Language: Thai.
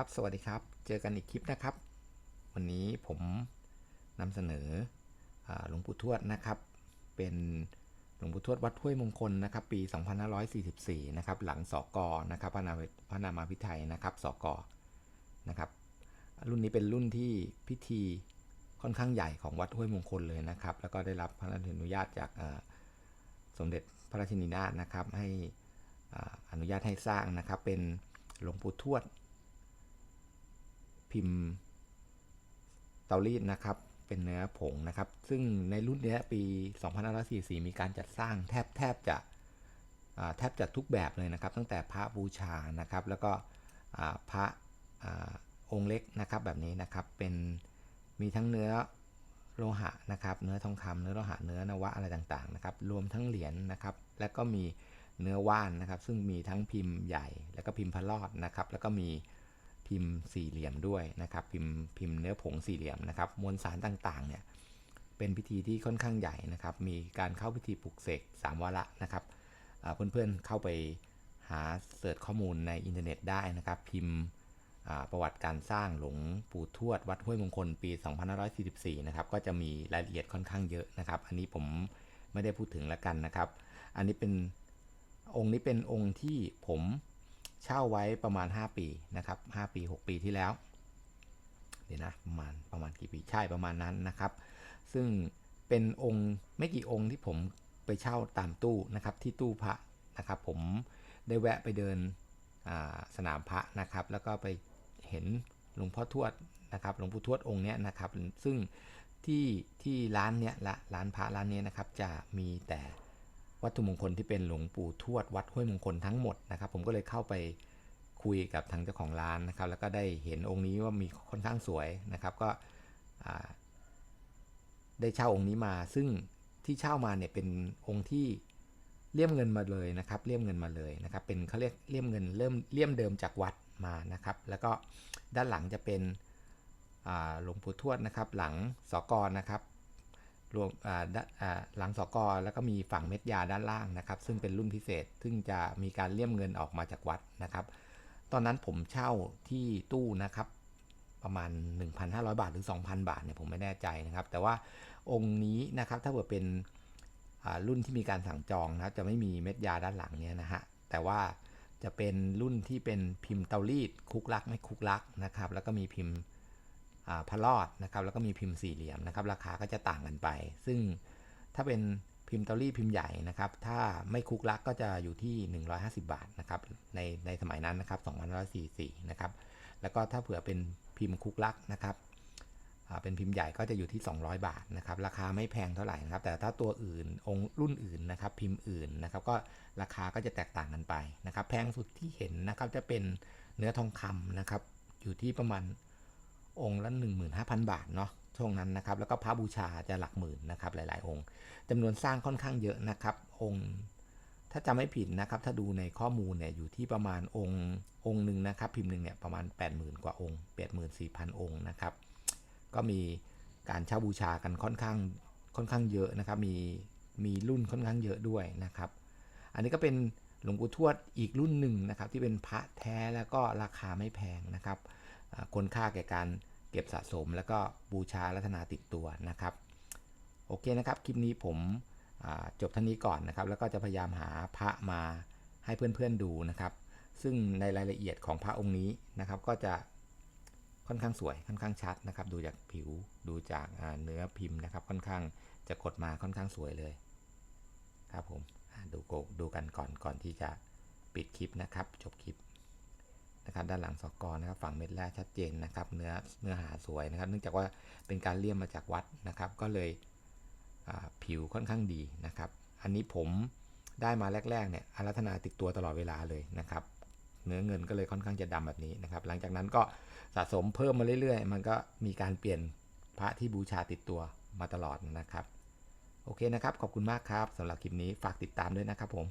ครับสวัสดีครับ เจอกันอีกคลิปนะครับ วันนี้ผมนำเสนอหลวงปู่ทวดนะครับ เป็นหลวงปู่ทวดวัดห้วยมงคลนะครับ ปี 2544 นะครับ หลังสอกอนะครับพระนาพระนามาพิไทยนะครับสอกอนะครับ รุ่นนี้เป็นรุ่นที่พิธีค่อนข้างใหญ่ของวัดห้วยมงคลเลยนะครับ แล้วก็ได้รับพระราชอนุญาตจากสมเด็จพระราชินีนาถนะครับ ให้อนุญาตให้สร้างนะครับ เป็นหลวงปู่ทวด พิมพ์เตารีดนะครับเป็นเนื้อผงนะครับ ซึ่งในรุ่นนี้ยปี 2544 มีการจัดสร้างแทบแทบจะแทบจะทุกแบบเลยนะครับ ตั้งแต่พระบูชานะครับ แล้วก็พระอองค์เล็กนะครับแบบนี้นะครับเป็นมีทั้งเนื้อโลหะนะครับ เนื้อทองคำเนื้อโลหะเนื้อนวะอะไรต่างๆนะครับ รวมทั้งเหรียญนะครับ และก็มีเนื้อว่านนะครับ ซึ่งมีทั้งพิมพ์ใหญ่ แล้วก็พิมพ์พระรอดนะครับ แล้วก็มี พิมพ์สี่เหลี่ยมด้วยนะครับพิมพ์พิมพ์เนื้อผงสี่เหลี่ยมนะครับมวลสารต่างๆเนี่ยเป็นพิธีที่ค่อนข้างใหญ่นะครับ มีการเข้าพิธีปลุกเสกสามวาระนะครับอ่าเพื่อนๆเข้าไปหาเสิร์ชข้อมูลในอินเทอร์เน็ตได้นะครับ พิมพ์ประวัติการสร้างหลวงปู่ทวด วัดห้วยมงคลปี 2544 นะครับ ก็จะมีรายละเอียดค่อนข้างเยอะนะครับ อันนี้ผมไม่ได้พูดถึงแล้วกันนะครับ อันนี้เป็นองค์นี้เป็นองค์ที่ผม เช่าไว้ประมาณ 5 ปีนะครับ5ปี 6 ปีที่แล้วเดี๋ยวนะประมาณประมาณกี่ปีใช่ประมาณนั้นนะครับ ซึ่งเป็นองค์ไม่กี่องค์ที่ผมไปเช่าตามตู้นะครับที่ตู้พระนะครับ ผมได้แวะไปเดินสนามพระนะครับ แล้วก็ไปเห็นหลวงพ่อทวดนะครับหลวงปู่ทวดองค์เนี้ยนะครับ ซึ่งที่ที่ร้านเนี้ยละร้านพระร้านเนี้ยนะครับจะมีแต่ วัตถุมงคลที่เป็นหลวงปู่ทวดวัดห้วยมงคลทั้งหมดนะครับ ผมก็เลยเข้าไปคุยกับทางเจ้าของร้านนะครับ แล้วก็ได้เห็นองค์นี้ว่ามีค่อนข้างสวยนะครับ ก็ได้เช่าองค์นี้มา ซึ่งที่เช่ามาเนี่ยเป็นองค์ที่เลี่ยมเงินมาเลยนะครับ เลี่ยมเงินมาเลยนะครับ เป็นเขาเรียกเลี่ยมเงินเริ่มเลี่ยมเดิมจากวัดมานะครับ แล้วก็ด้านหลังจะเป็นหลวงปู่ทวดนะครับ หลังสกรนะครับ รวมหลังสกรแล้วก็มีฝั่งเม็ดยาด้านล่างนะครับ ซึ่งเป็นรุ่นพิเศษ ซึ่งจะมีการเลี่ยมเงินออกมาจากวัดนะครับ ตอนนั้นผมเช่าที่ตู้นะครับ ประมาณ 1,500 บาท หรือ 2,000 บาทเนี่ยผมไม่แน่ใจนะครับ แต่ว่าองค์นี้นะครับถ้าเกิดเป็นรุ่นที่มีการสั่งจองนะครับจะไม่มีเม็ดยาด้านหลังเนี่ยนะฮะแต่ว่าจะเป็นรุ่นที่เป็นพิมพ์เตารีดคุกลักไม่คุกลักนะครับ แล้วก็มีพิมพ์ พระรอดนะครับ แล้วก็มีพิมพ์สี่เหลี่ยมนะครับ ราคาก็จะต่างกันไป ซึ่งถ้าเป็นพิมพ์เตารีดพิมพ์ใหญ่นะครับ ถ้าไม่คุกลักก็จะอยู่ที่ 150 บาทนะครับ ในในสมัยนั้นนะครับ2544นะครับ แล้วก็ถ้าเผื่อเป็นพิมพ์คุกลักนะครับเป็นพิมพ์ใหญ่ก็จะอยู่ที่ 200 บาทนะครับ ราคาไม่แพงเท่าไหร่นะครับ แต่ถ้าตัวอื่นองค์รุ่นอื่นนะครับ พิมพ์อื่นนะครับ ก็ราคาก็จะแตกต่างกันไปนะครับ แพงสุดที่เห็นนะครับจะเป็นเนื้อทองคำนะครับ อยู่ที่ประมาณ องค์ละ 15,000 บาทเนาะช่วงนั้นนะครับแล้วก็พระบูชาจะหลักหมื่นนะครับหลาย ๆ องค์จำนวนสร้างค่อนข้างเยอะนะครับ องค์ถ้าจำไม่ผิดนะครับ ถ้าดูในข้อมูลเนี่ยอยู่ที่ประมาณองค์องค์หนึ่งนะครับ พิมพ์หนึ่งเนี่ยประมาณ 80,000 กว่าองค์ 84,000 องค์นะครับ ก็มีการเช่าบูชากันค่อนข้างค่อนข้างเยอะนะครับ มีมีรุ่นค่อนข้างเยอะด้วยนะครับ อันนี้ก็เป็นหลวงปู่ทวดอีกรุ่นหนึ่งนะครับ ที่เป็นพระแท้แล้วก็ราคาไม่แพงนะครับ คนค่าแก่การเก็บสะสม แล้วก็บูชาลัตนาติดตัวนะครับ โอเคนะครับ คลิปนี้ผมจบท่านี้ก่อนนะครับ แล้วก็จะพยายามหาพระมาให้เพื่อนๆดูนะครับ ซึ่งในรายละเอียดของพระองค์นี้นะครับ ก็จะค่อนข้างสวยค่อนข้างชัดนะครับ ดูจากผิวดูจากเนื้อพิมพ์นะครับ ค่อนข้างจะกดมาค่อนข้างสวยเลย ครับผมดูโกดูกันก่อนก่อนที่จะปิดคลิปนะครับ จบคลิป นะครับด้านหลังสกอร์นะครับฝั่งเม็ดแรกชัดเจนนะครับเนื้อเนื้อหาสวยนะครับ เนื่องจากว่าเป็นการเลี่ยมมาจากวัดนะครับ ก็เลยผิวค่อนข้างดีนะครับ อันนี้ผมได้มาแรกๆเนี่ยอารัธนาติดตัวตลอดเวลาเลยนะครับ เนื้อเงินก็เลยค่อนข้างจะดำแบบนี้นะครับ หลังจากนั้นก็สะสมเพิ่มมาเรื่อยๆ มันก็มีการเปลี่ยนพระที่บูชาติดตัวมาตลอดนะครับ โอเคนะครับ ขอบคุณมากครับสำหรับคลิปนี้ฝากติดตามด้วยนะครับผม